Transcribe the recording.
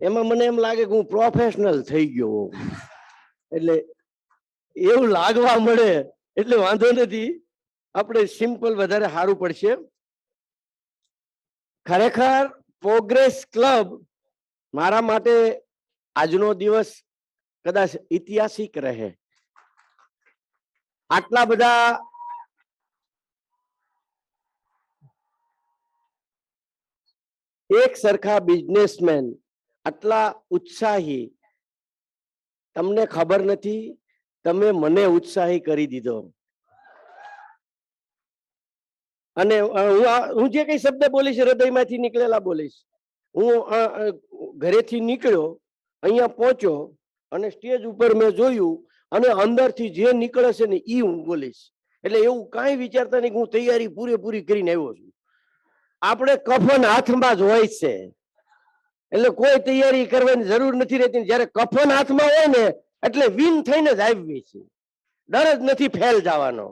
એમાં મને એમ લાગે કે હું પ્રોફેશનલ થઈ ગયો. એટલે એવું લાગવા મળે, એટલે વાંધો નથી. આપણે સિમ્પલ વધારે સારું પડશે. ખરેખર પ્રોગ્રેસ ક્લબ મારા માટે આજનો દિવસ કદાચ ઐતિહાસિક રહે. આટલા બધા એક સરખા બિઝનેસમેન આટલા ઉત્સાહી. તમને ખબર નથી, તમે મને ઉત્સાહી કરી દીધો. અને હું જે કઈ શબ્દ બોલીશ, હૃદયમાંથી નીકળેલા બોલીશ. હું ઘરેથી નીકળ્યો, અહીંયા પહોંચ્યો અને સ્ટેજ ઉપર મેં જોયું અને અંદરથી જે નીકળે છે ને ઈ હું બોલીશ. એટલે એવું કાંઈ વિચારતા નહીં હું તૈયારી પૂરેપૂરી કરીને આવ્યો છું. આપણે કફન હાથમાં જ હોય છે. એટલે કોઈ તૈયારી કરવાની જરૂર નથી રહેતી. જ્યારે કફન હાથમાં હોય ને, એટલે વિન થઈને જ આવી છે ડર જ નથી ફેલ જવાનો.